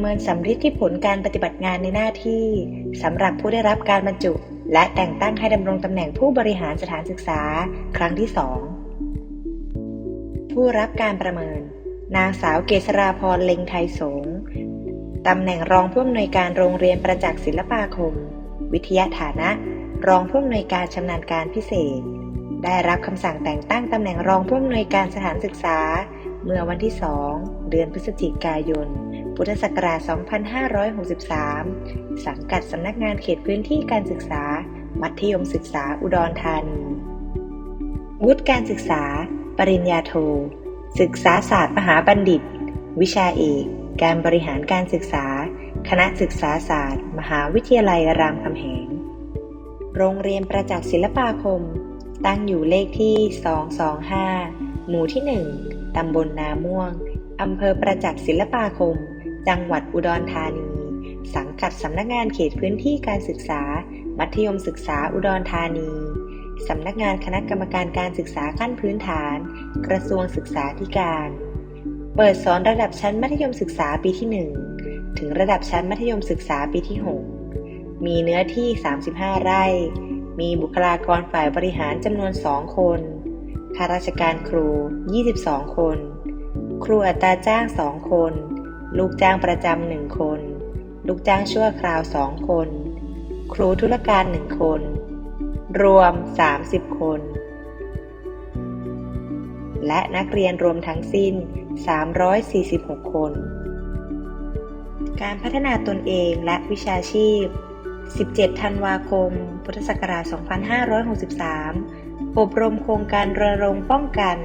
ประเมินสำฤทธิผลการปฏิบัติงานในหน้าที่สำหรับผู้ได้รับการบรรจุ และแต่งตั้งให้ดำรงตำแหน่งผู้บริหารสถานศึกษา ครั้งที่ 2 ผู้รับการประเมิน นางสาวเกษราพรเล็งไทยสงตำแหน่งรองผู้อำนวยการโรงเรียนประจักษ์ศิลปาคม วิทยาฐานะ รองผู้อำนวยการชำนาญการพิเศษ ได้รับคำสั่งแต่งตั้งตำแหน่งรองผู้อำนวยการสถานศึกษา เมื่อวันที่ 2 เดือนพฤศจิกายน พุทธศักราช 2563 สังกัดสำนักงานเขตพื้นที่การศึกษา มัธยมศึกษาอุดรธานี วุฒิการศึกษา ปริญญาโท ศึกษาศาสตร์มหาบัณฑิต วิชาเอก การบริหารการศึกษา คณะศึกษาศาสตร์ มหาวิทยาลัยรามคำแหง โรงเรียนประจักษ์ศิลปาคม ตั้งอยู่เลขที่ 225 หมู่ที่ 1 ตำบลนาม่วงอำเภอประจักษ์ศิลปาคม จังหวัดอุดรธานี สังกัดสำนักงานเขตพื้นที่การศึกษา มัธยมศึกษาอุดรธานี สำนักงานคณะกรรมการการศึกษาขั้นพื้นฐาน กระทรวงศึกษาธิการ เปิดสอนระดับชั้นมัธยมศึกษาปีที่ 1 ถึงระดับชั้นมัธยมศึกษาปีที่ 6 มีเนื้อที่ 35 ไร่ มีบุคลากรฝ่ายบริหารจำนวน 2 คนข้าราชการครู 22 คน ครูอัตราจ้าง 2 คน ลูกจ้างประจำหนึ่งคน ลูกจ้างชั่วคราว2คน ครูธุรการ1คน รวม 30 คน และนักเรียนรวมทั้งสิ้น 346 คน การพัฒนาตนเองและวิชาชีพ 17 ธันวาคม พุทธศักราช 2563 อบรมโครงการรณรงค์ป้องกัน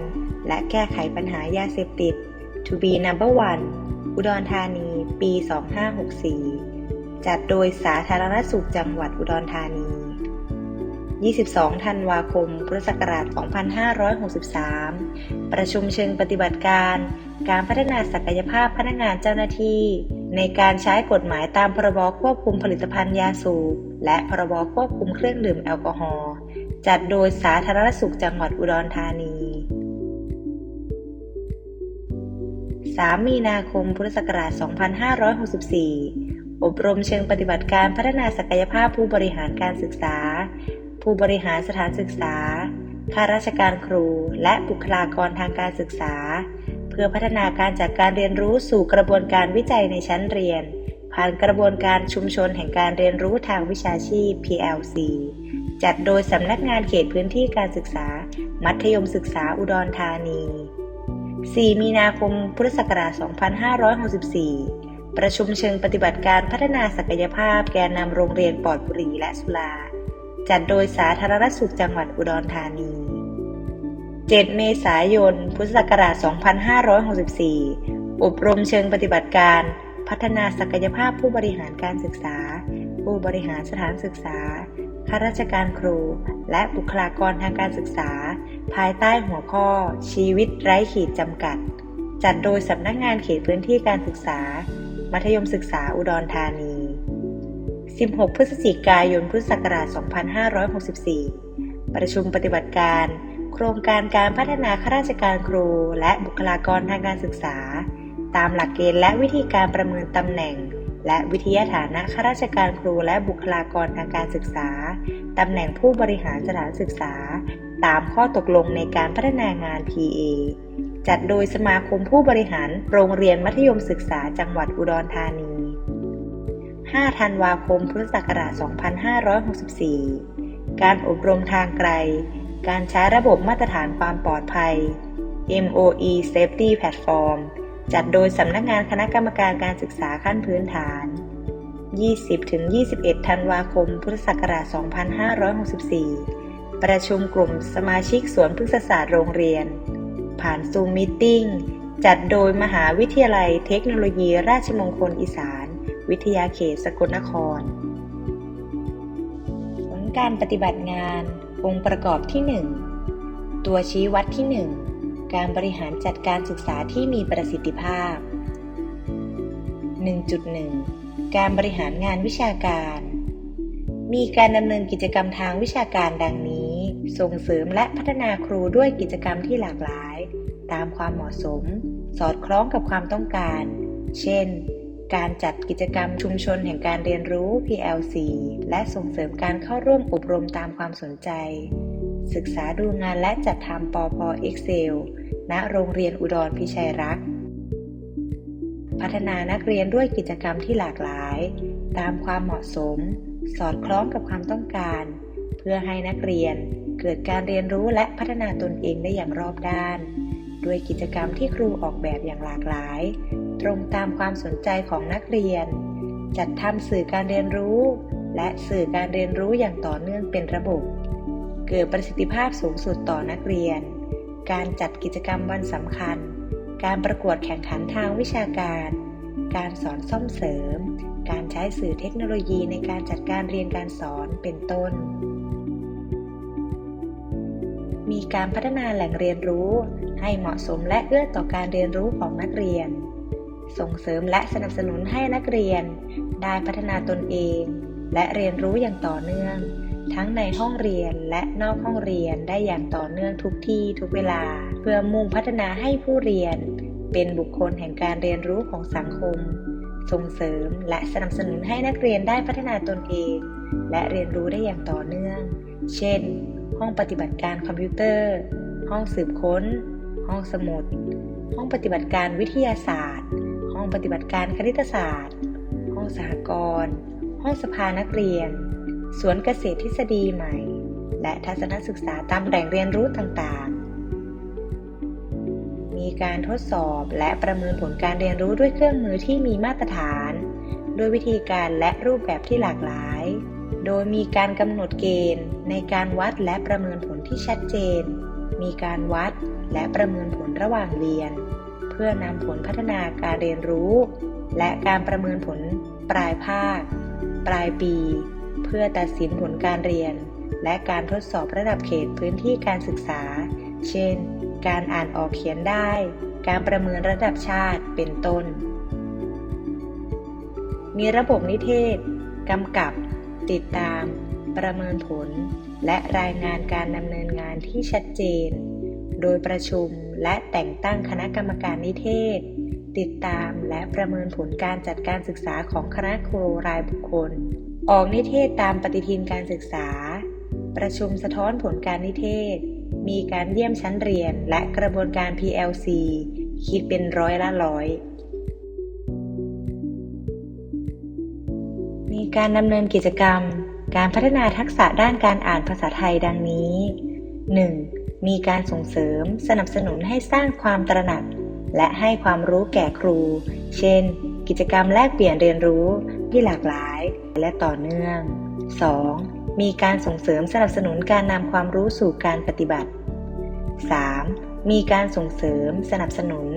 และแก้ไขปัญหายาเสพติด To be number one อุดรธานีปี 2564 จัดโดยสาธารณสุขจังหวัดอุดรธานี 22 ธันวาคม พุทธศักราช 2563 ประชุมเชิงปฏิบัติการ การพัฒนาศักยภาพพนักงานเจ้าหน้าที่ ในการใช้กฎหมายตามพรบควบคุมผลิตภัณฑ์ยาสูบ และพรบควบคุมเครื่องดื่มแอลกอฮอล์ จัดโดยสาธารณสุขจังหวัดอุดรธานี 3 มีนาคม พุทธศักราช 2564 อบรมเชิงปฏิบัติการพัฒนาศักยภาพผู้บริหารการศึกษา ผู้บริหารสถานศึกษา ข้าราชการครู และบุคลากรทางการศึกษา เพื่อพัฒนาการจัดการเรียนรู้สู่กระบวนการวิจัยในชั้นเรียน ผ่านกระบวนการชุมชนแห่งการเรียนรู้ทางวิชาชีพ PLC จัดโดยสำนักงานเขตพื้นที่การศึกษา มัธยมศึกษาอุดรธานี 4 มีนาคม พุทธศักราช 2564 ประชุมเชิงปฏิบัติการพัฒนาศักยภาพแกนนำโรงเรียนปลอดบุหรี่และสุรา จัดโดยสาธารณสุขจังหวัดอุดรธานี 7 เมษายน พุทธศักราช 2564 อบรมเชิงปฏิบัติการ พัฒนาศักยภาพผู้บริหารการศึกษา ผู้บริหารสถานศึกษา ข้าราชการครู และบุคลากรทางการศึกษา ภายใต้หัวข้อ ชีวิตไร้ขีดจำกัด จัดโดยสำนักงานเขตพื้นที่การศึกษา มัธยมศึกษาอุดรธานี 16 พฤศจิกายน พุทธศักราช 2564 ประชุมปฏิบัติการ โครงการการพัฒนาข้าราชการครู และบุคลากรทางการศึกษา ตามหลักเกณฑ์และวิธีการประเมินตำแหน่ง และวิทยาฐานะข้าราชการครูและบุคลากรทางการศึกษาตำแหน่งผู้บริหารสถานศึกษา ตามข้อตกลงในการพัฒนางาน PA จัดโดยสมาคมผู้บริหารโรงเรียนมัธยมศึกษาจังหวัดอุดรธานี 5 ธันวาคม พุทธศักราช 2564 การอบรมทางไกล การใช้ระบบมาตรฐานความปลอดภัย MOE Safety Platform จัดโดยสำนักงานคณะกรรมการการศึกษาขั้นพื้นฐาน 20-21 ธันวาคม พุทธศักราช 2564 ประชุมกลุ่มสมาชิกสวนพฤกษศาสตร์โรงเรียน ผ่านซูมมิทติ้งจัดโดยมหาวิทยาลัยเทคโนโลยีราชมงคลอีสาน วิทยาเขตสกลนคร ผลการปฏิบัติงาน องค์ประกอบที่ 1 ตัวชี้วัดที่ 1 การบริหารจัดการศึกษาที่มีประสิทธิภาพ 1.1 การบริหารงานวิชาการ มีการดำเนินกิจกรรมทางวิชาการดังนี้ ส่งเสริมและพัฒนาครูด้วยกิจกรรมที่หลากหลาย ตามความเหมาะสม สอดคล้องกับความต้องการ เช่น การจัดกิจกรรมชุมชนแห่งการเรียนรู้ PLC และส่งเสริมการเข้าร่วมอบรมตามความสนใจ ศึกษาดูงานและจัดทำปอพอ Excel ณ โรงเรียนอุดรพิชัยรักษ์พัฒนานักเรียนด้วยกิจกรรมที่หลากหลาย ตามความเหมาะสม สอดคล้องกับความต้องการ เพื่อให้นักเรียน เกิดการเรียนรู้และพัฒนาตนเองได้อย่างรอบด้าน ด้วยกิจกรรมที่ครูออกแบบอย่างหลากหลาย ตรงตามความสนใจของนักเรียน จัดทำสื่อการเรียนรู้ และสื่อการเรียนรู้อย่างต่อเนื่องเป็นระบบ เกิดประสิทธิภาพสูงสุดต่อนักเรียน การจัดกิจกรรมวันสำคัญ การประกวดแข่งขันทางวิชาการ การสอนซ่อมเสริม การใช้สื่อเทคโนโลยีในการจัดการเรียนการสอนเป็นต้น มีการพัฒนาแหล่งเรียนรู้ ให้เหมาะสมและเอื้อต่อการเรียนรู้ของนักเรียน ส่งเสริมและสนับสนุนให้นักเรียน ได้พัฒนาตนเอง และเรียนรู้อย่างต่อเนื่อง ทั้งในห้องเรียนและนอกห้องเรียนได้อย่างต่อเนื่องทุกที่ทุกเวลา เพื่อมุ่งพัฒนาให้ผู้เรียน เป็นบุคคลแห่งการเรียนรู้ของสังคม ส่งเสริมและสนับสนุนให้นักเรียนได้พัฒนาตนเอง และเรียนรู้ได้อย่างต่อเนื่อง เช่น ห้องปฏิบัติการคอมพิวเตอร์ ห้องสืบค้น ห้องสมุด ห้องปฏิบัติการวิทยาศาสตร์ ห้องปฏิบัติการคณิตศาสตร์ ห้องสหกรณ์ ห้องสภานักเรียน สวนเกษตรทฤษฎีใหม่ และทัศนศึกษาตามแหล่งเรียนรู้ต่างๆ มีการทดสอบและประเมินผลการเรียนรู้ด้วยเครื่องมือที่มีมาตรฐาน ด้วยวิธีการและรูปแบบที่หลากหลาย โดยมีการกำหนดเกณฑ์ในการวัดและประเมินผลที่ชัดเจน มีการวัดและประเมินผลระหว่างเรียน เพื่อนำผลพัฒนาการเรียนรู้ และการประเมินผลปลายภาค ปลายปี เพื่อตัดสินผลการเรียน และการทดสอบระดับเขตพื้นที่การศึกษา เช่น การอ่านออกเขียนได้ การประเมินระดับชาติเป็นต้น มีระบบนิเทศกำกับ ติดตาม ประเมินผล และรายงานการดำเนินงานที่ชัดเจน โดยประชุมและแต่งตั้งคณะกรรมการนิเทศ ติดตามและประเมินผลการจัดการศึกษาของคณะครูรายบุคคล ออกนิเทศตามปฏิทินการศึกษา ประชุมสะท้อนผลการนิเทศ มีการเยี่ยมชั้นเรียนและกระบวนการ PLC คิดเป็นร้อยละร้อย การดำเนินกิจกรรม การพัฒนาทักษะด้านการอ่านภาษาไทยดังนี้ 1. มีการส่งเสริมสนับสนุนให้สร้างความตระหนัก และให้ความรู้แก่ครู เช่น กิจกรรมแลกเปลี่ยนเรียนรู้ที่หลากหลายและต่อเนื่อง 2. มีการส่งเสริมสนับสนุนการนำความรู้สู่การปฏิบัติ 3. มีการส่งเสริมสนับสนุน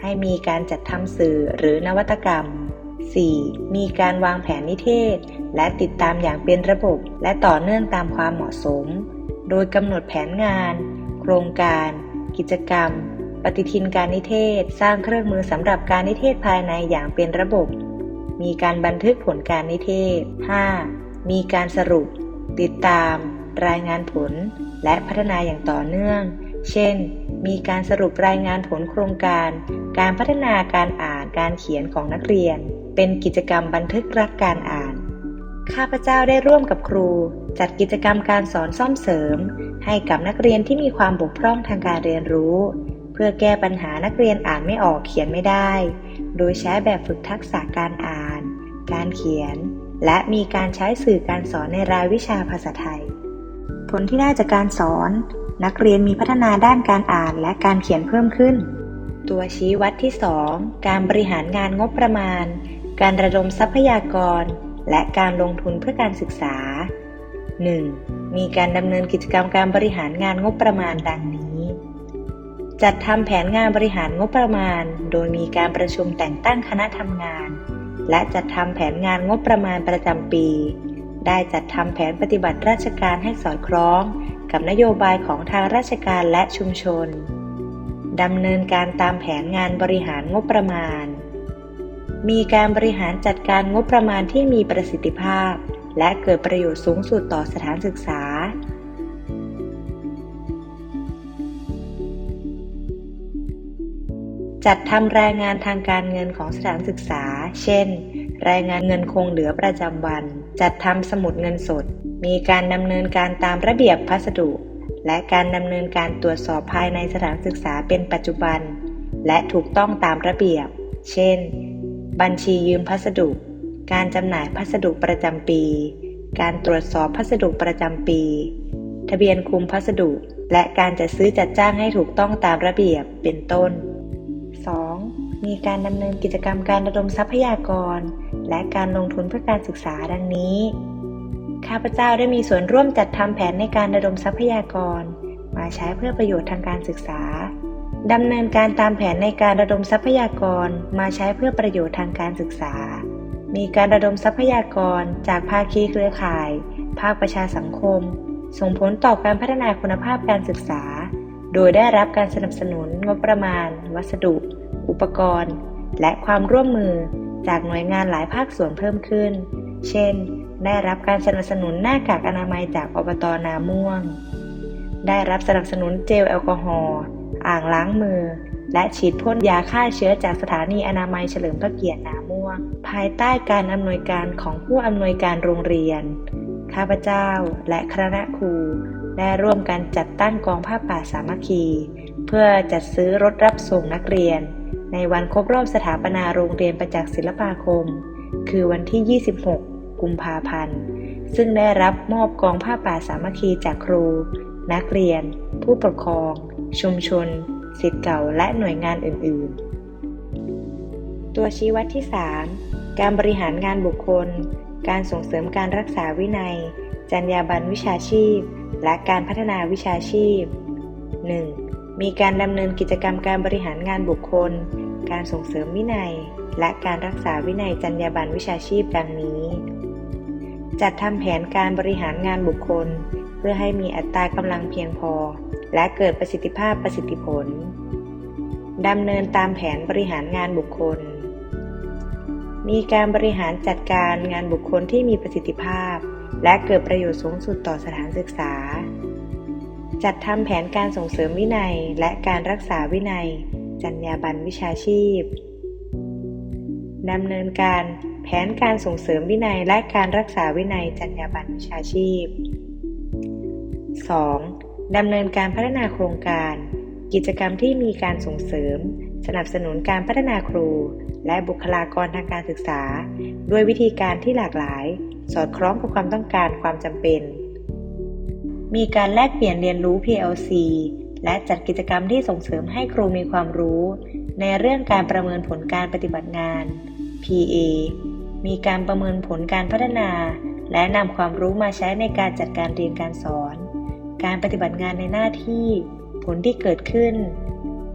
ให้มีการจัดทำสื่อหรือนวัตกรรม 4. มีการวางแผนนิเทศ และติดตามอย่างเป็นระบบ และต่อเนื่องตามความเหมาะสม โดยกำหนดแผนงาน โครงการ กิจกรรม ปฏิทินการนิเทศ สร้างเครื่องมือสำหรับการนิเทศภายในอย่างเป็นระบบ มีการบันทึกผลการนิเทศ 5. มีการสรุป ติดตาม รายงานผล และพัฒนาอย่างต่อเนื่อง เช่น มีการสรุปรายงานผลโครงการ การพัฒนาการอ่านการเขียนของนักเรียน เป็นกิจกรรมบันทึกรักการอ่าน ข้าพเจ้าได้ร่วมกับครู จัดกิจกรรมการสอนซ่อมเสริม ให้กับนักเรียนที่มีความบกพร่องทางการเรียนรู้ เพื่อแก้ปัญหานักเรียนอ่านไม่ออกเขียนไม่ได้ โดยใช้แบบฝึกทักษะการอ่าน การเขียน และมีการใช้สื่อการสอนในรายวิชาภาษาไทย ผลที่ได้จากการสอน นักเรียนมีพัฒนาด้านการอ่านและการเขียนเพิ่มขึ้นตัวชี้วัดที่ 2 การบริหารงานงบประมาณ การระดมทรัพยากร และการลงทุนเพื่อการศึกษา 1. มีการดำเนินกิจกรรมการบริหารงานงบประมาณดังนี้ จัดทำแผนงานบริหารงบประมาณ โดยมีการประชุมแต่งตั้งคณะทำงาน และจัดทำแผนงานงบประมาณประจำปี ได้จัดทำแผนปฏิบัติราชการให้สอดคล้อง กับนโยบายของทางราชการและชุมชนดำเนินการตามแผนงานบริหารงบประมาณ มีการบริหารจัดการงบประมาณที่มีประสิทธิภาพ และเกิดประโยชน์สูงสุดต่อสถานศึกษา จัดทำรายงานทางการเงินของสถานศึกษา เช่น รายงานเงินคงเหลือประจำวัน จัดทำสมุดเงินสด มีการดำเนินการตามระเบียบพัสดุ และการดำเนินการตรวจสอบภายในสถานศึกษาเป็นปัจจุบัน และถูกต้องตามระเบียบ เช่น บัญชียืมพัสดุ การจำหน่ายพัสดุประจำปี การตรวจสอบพัสดุประจำปี ทะเบียนคุมพัสดุ และการจัดซื้อจัดจ้างให้ถูกต้องตามระเบียบเป็นต้น 2. มีการดำเนินกิจกรรมการระดมทรัพยากร และการลงทุนเพื่อการศึกษาดังนี้ ข้าพเจ้าได้มีส่วนร่วมจัดทำแผนในการระดมทรัพยากร มาใช้เพื่อประโยชน์ทางการศึกษา ดำเนินการตามแผนในการระดมทรัพยากรมาใช้เพื่อประโยชน์ทางการศึกษา มีการระดมทรัพยากรจากภาคีเครือข่าย ภาคประชาสังคม ส่งผลต่อการพัฒนาคุณภาพการศึกษา โดยได้รับการสนับสนุนงบประมาณ วัสดุ อุปกรณ์ และความร่วมมือจากหน่วยงานหลายภาคส่วนเพิ่มขึ้น เช่น ได้รับการสนับสนุนหน้ากากอนามัยจากอบตนาม่วง ได้รับสนับสนุนเจลแอลกอฮอล์ อ่างล้างมือ และฉีดพ่นยาฆ่าเชื้อจากสถานีอนามัยเฉลิมพระเกียรตินาม่วง ภายใต้การอำนวยการของผู้อำนวยการโรงเรียน ข้าพเจ้าและคณะครูได้ร่วมกันจัดตั้งกองผ้าป่าสามัคคี เพื่อจัดซื้อรถรับส่งนักเรียน ในวันครบรอบสถาปนาโรงเรียนประจักษ์ศิลปาคม คือวันที่ 26 กุมภาพันธ์ ซึ่งได้รับมอบกองผ้าป่าสามัคคีจากครู นักเรียน ผู้ปกครอง ชุมชนสิทธิ์เก่าและหน่วยงานอื่น ๆ ตัวชี้วัดที่ 3 การบริหารงานบุคคล การส่งเสริมการรักษาวินัย จรรยาบรรณวิชาชีพ และการพัฒนาวิชาชีพ 1. มีการดำเนินกิจกรรมการบริหารงานบุคคล การส่งเสริมวินัย และการรักษาวินัยจรรยาบรรณวิชาชีพดังนี้ จัดทำแผนการบริหารงานบุคคล เพื่อให้มีอัตรากำลังเพียงพอ และเกิดประสิทธิภาพประสิทธิผลดำเนินตามแผนบริหารงานบุคคล มีการบริหารจัดการงานบุคคลที่มีประสิทธิภาพ และเกิดประโยชน์สูงสุดต่อสถานศึกษา จัดทำแผนการส่งเสริมวินัย และการรักษาวินัย จรรยาบรรณวิชาชีพดำเนินการแผนการส่งเสริมวินัยและการรักษาวินัยจรรยาบรรณวิชาชีพ 2. ดำเนินการพัฒนาโครงการ กิจกรรมที่มีการส่งเสริม สนับสนุนการพัฒนาครู และบุคลากรทางการศึกษา ด้วยวิธีการที่หลากหลาย สอดคล้องกับความต้องการความจำเป็น มีการแลกเปลี่ยนเรียนรู้ PLC และจัดกิจกรรมที่ส่งเสริมให้ครูมีความรู้ ในเรื่องการประเมินผลการปฏิบัติงาน PA มีการประเมินผลการพัฒนา และนำความรู้มาใช้ในการจัดการเรียนการสอน การปฏิบัติงานในหน้าที่ผลที่เกิดขึ้น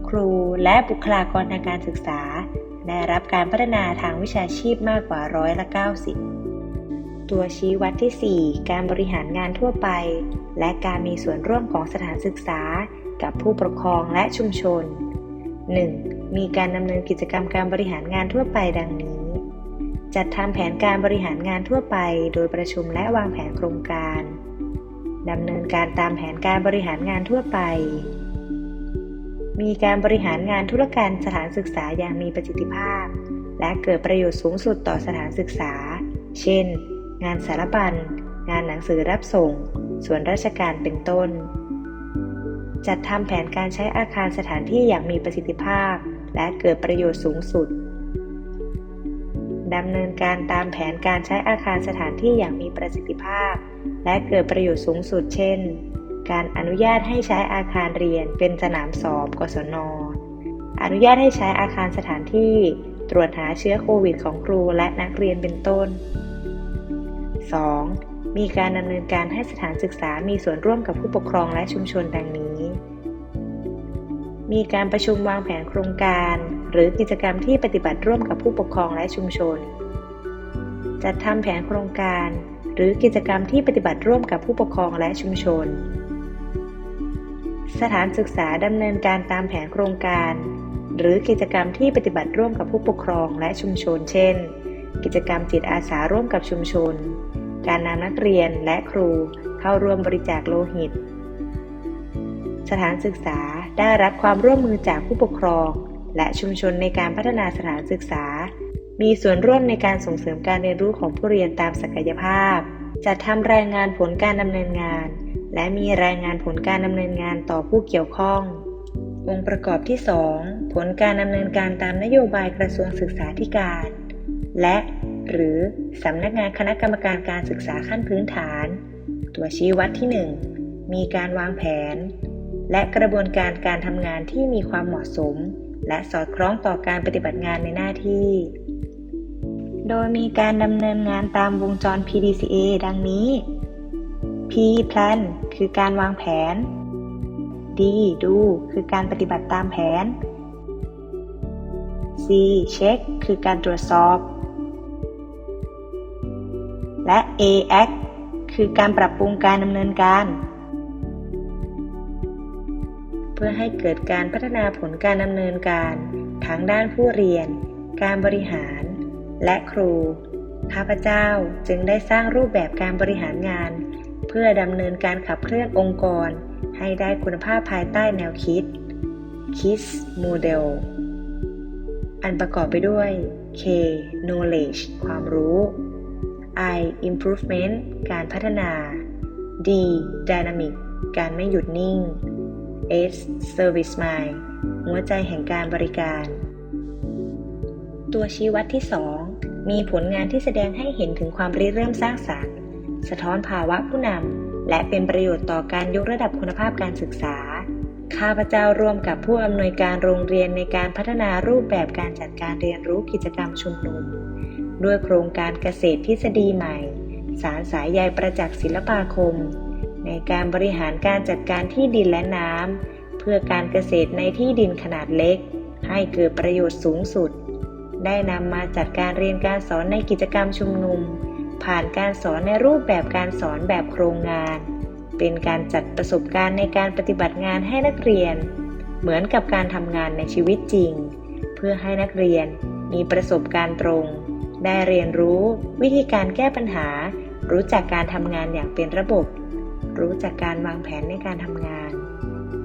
ครูและบุคลากรทางการศึกษา ได้รับการพัฒนาทางวิชาชีพมากกว่าร้อยละ 90 ตัวชี้วัดที่ 4 การบริหารงานทั่วไป และการมีส่วนร่วมของสถานศึกษา กับผู้ปกครองและชุมชน 1. มีการดำเนินกิจกรรมการบริหารงานทั่วไปดังนี้ จัดทำแผนการบริหารงานทั่วไป โดยประชุมและวางแผนโครงการ ดำเนินการตามแผนการบริหารงานทั่วไป มีการบริหารงานธุรการสถานศึกษาอย่างมีประสิทธิภาพ และเกิดประโยชน์สูงสุดต่อสถานศึกษา เช่น งานสารบัญ งานหนังสือรับส่ง ส่วนราชการเป็นต้น จัดทำแผนการใช้อาคารสถานที่อย่างมีประสิทธิภาพ และเกิดประโยชน์สูงสุด ดำเนินการตามแผนการใช้อาคารสถานที่อย่างมีประสิทธิภาพ และเกิดประโยชน์สูงสุดเช่น การอนุญาตให้ใช้อาคารเรียนเป็นสนามสอบกศน อนุญาตให้ใช้อาคารสถานที่ตรวจหาเชื้อโควิดของครูและนักเรียนเป็นต้น 2. มีการดำเนินการให้สถานศึกษามีส่วนร่วมกับผู้ปกครองและชุมชนดังนี้ มีการประชุมวางแผนโครงการ หรือกิจกรรมที่ปฏิบัติร่วมกับผู้ปกครองและชุมชน จัดทำแผนโครงการ หรือกิจกรรมที่ปฏิบัติร่วมกับผู้ปกครองและชุมชน สถานศึกษาดำเนินการตามแผนโครงการ หรือกิจกรรมที่ปฏิบัติร่วมกับผู้ปกครองและชุมชน เช่น กิจกรรมจิตอาสาร่วมกับชุมชน การนำนักเรียนและครูเข้าร่วมบริจาคโลหิต สถานศึกษาได้รับความร่วมมือจากผู้ปกครอง และชุมชนในการพัฒนาสถานศึกษา มีส่วนร่วมในการส่งเสริมการเรียนรู้ของผู้เรียนตามศักยภาพ จัดทำรายงานผลการดำเนินงาน และมีรายงานผลการดำเนินงานต่อผู้เกี่ยวข้อง องค์ประกอบที่ 2 ผลการดำเนินการตามนโยบายกระทรวงศึกษาธิการ และหรือสำนักงานคณะกรรมการการศึกษาขั้นพื้นฐาน ตัวชี้วัดที่ 1 มีการวางแผน และกระบวนการการทำงานที่มีความเหมาะสม และสอดคล้องต่อการปฏิบัติงานในหน้าที่ โดยมีการดำเนินงานตามวงจร PDCA ดังนี้ P plan คือการวางแผน D do คือการปฏิบัติตามแผน C check คือการตรวจสอบ และ A act คือการปรับปรุงการดำเนินการ พื่อให้เกิดการพัฒนาผลการดำเนินการ ทั้งด้านผู้เรียน การบริหาร และครู ข้าพเจ้าจึงได้สร้างรูปแบบการบริหารงาน เพื่อดำเนินการขับเคลื่อนองค์กร ให้ได้คุณภาพภายใต้แนวคิด KISS Model อันประกอบไปด้วย K knowledge ความรู้ I improvement การพัฒนา D dynamic การไม่หยุดนิ่ง S service mind หัวใจแห่งการบริการ ตัวชี้วัดที่ 2 มีผลงานที่แสดงให้เห็นถึงความริเริ่มสร้างสรรค์ สะท้อนภาวะผู้นำและเป็นประโยชน์ต่อการยกระดับคุณภาพการศึกษา ข้าพเจ้าร่วมกับผู้อำนวยการโรงเรียนในการพัฒนารูปแบบการจัดการเรียนรู้กิจกรรมชุมนุม ด้วยโครงการเกษตรทฤษฎีใหม่ สารสายใยประจักษ์ศิลปาคม ในการบริหารการจัดการที่ดินและน้ำเพื่อการเกษตรในที่ดินขนาดเล็ก ให้เกิดประโยชน์สูงสุด ได้นำมาจัดการเรียนการสอนในกิจกรรมชุมนุม ผ่านการสอนในรูปแบบการสอนแบบโครงงาน เป็นการจัดประสบการณ์ในการปฏิบัติงานให้นักเรียน เหมือนกับการทำงานในชีวิตจริง เพื่อให้นักเรียนมีประสบการณ์ตรง ได้เรียนรู้วิธีการแก้ปัญหา รู้จักการทำงานอย่างเป็นระบบ รู้จักการวางแผนในการทำงาน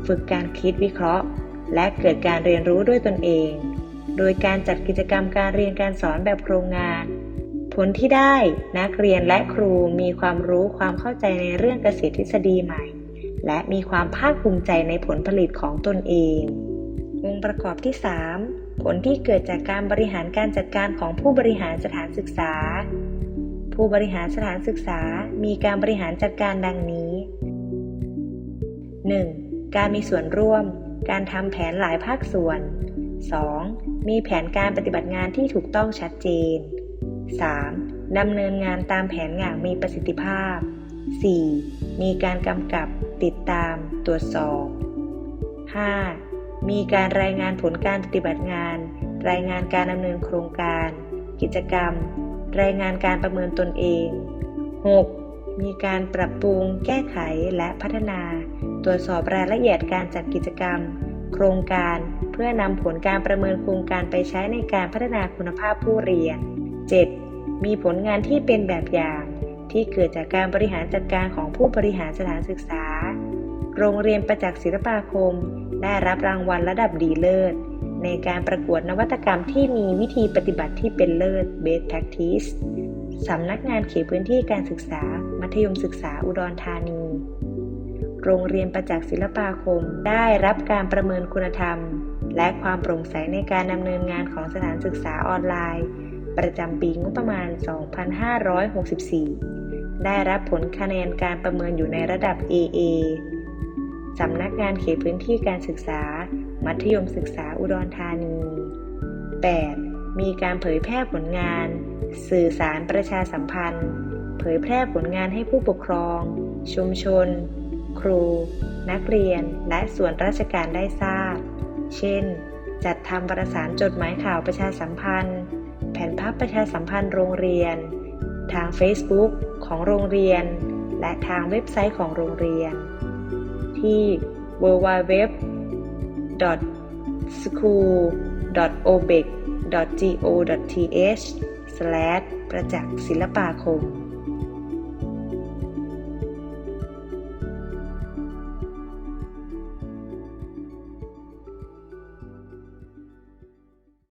ฝึกการคิดวิเคราะห์ และเกิดการเรียนรู้ด้วยตนเอง โดยการจัดกิจกรรมการเรียนการสอนแบบโครงงาน ผลที่ได้นักเรียนและครูมีความรู้ความเข้าใจในเรื่องเกษตรทฤษฎีใหม่ และมีความภาคภูมิใจในผลผลิตของตนเององค์ประกอบที่ 3 ผลที่เกิดจากการบริหารการจัดการของผู้บริหารสถานศึกษา ผู้บริหารสถานศึกษามีการบริหารจัดการดังนี้ 1. การมีส่วนร่วม การทำแผนหลายภาคส่วน 2. มีแผนการปฏิบัติงานที่ถูกต้องชัดเจน 3. ดำเนินงานตามแผนอย่างมีประสิทธิภาพ 4. มีการกำกับติดตาม ตรวจสอบ 5. มีการรายงานผลการปฏิบัติงาน รายงานการดำเนินโครงการ กิจกรรม รายงานการประเมินตนเอง 6. มีการปรับปรุงแก้ไขและพัฒนา ตรวจสอบรายละเอียดการจัดกิจกรรม โครงการ เพื่อนำผลการประเมินโครงการไปใช้ในการพัฒนาคุณภาพผู้เรียน 7. มีผลงานที่เป็นแบบอย่าง ที่เกิดจากการบริหารจัดการของผู้บริหารสถานศึกษา โรงเรียนประจักษ์ศิลปาคม ได้รับรางวัลระดับดีเลิศ ในการประกวดนวัตกรรมที่มีวิธีปฏิบัติที่เป็นเลิศ Best Practice สำนักงานเขตพื้นที่การศึกษา มัธยมศึกษาอุดรธานี โรงเรียนประจักษ์ศิลปาคม ได้รับการประเมินคุณธรรม และความโปร่งใสในการดำเนินงานของสถานศึกษาออนไลน์ ประจำปีงบประมาณ 2564 ได้รับผลคะแนนการประเมินอยู่ในระดับ AA สำนักงานเขตพื้นที่การศึกษา มัธยมศึกษาอุดรธานี 8. มีการเผยแพร่ผลงาน สื่อสารประชาสัมพันธ์ เผยแพร่ผลงานให้ผู้ปกครอง ชุมชน ครู นักเรียน และส่วนราชการได้ทราบ เช่น จัดทำประสานจดหมายข่าวประชาสัมพันธ์ แผ่นพับประชาสัมพันธ์โรงเรียน ทาง Facebook ของโรงเรียน และทางเว็บไซต์ของโรงเรียน ที่ www school.obec.go.th ประจักษ์ศิลปาคม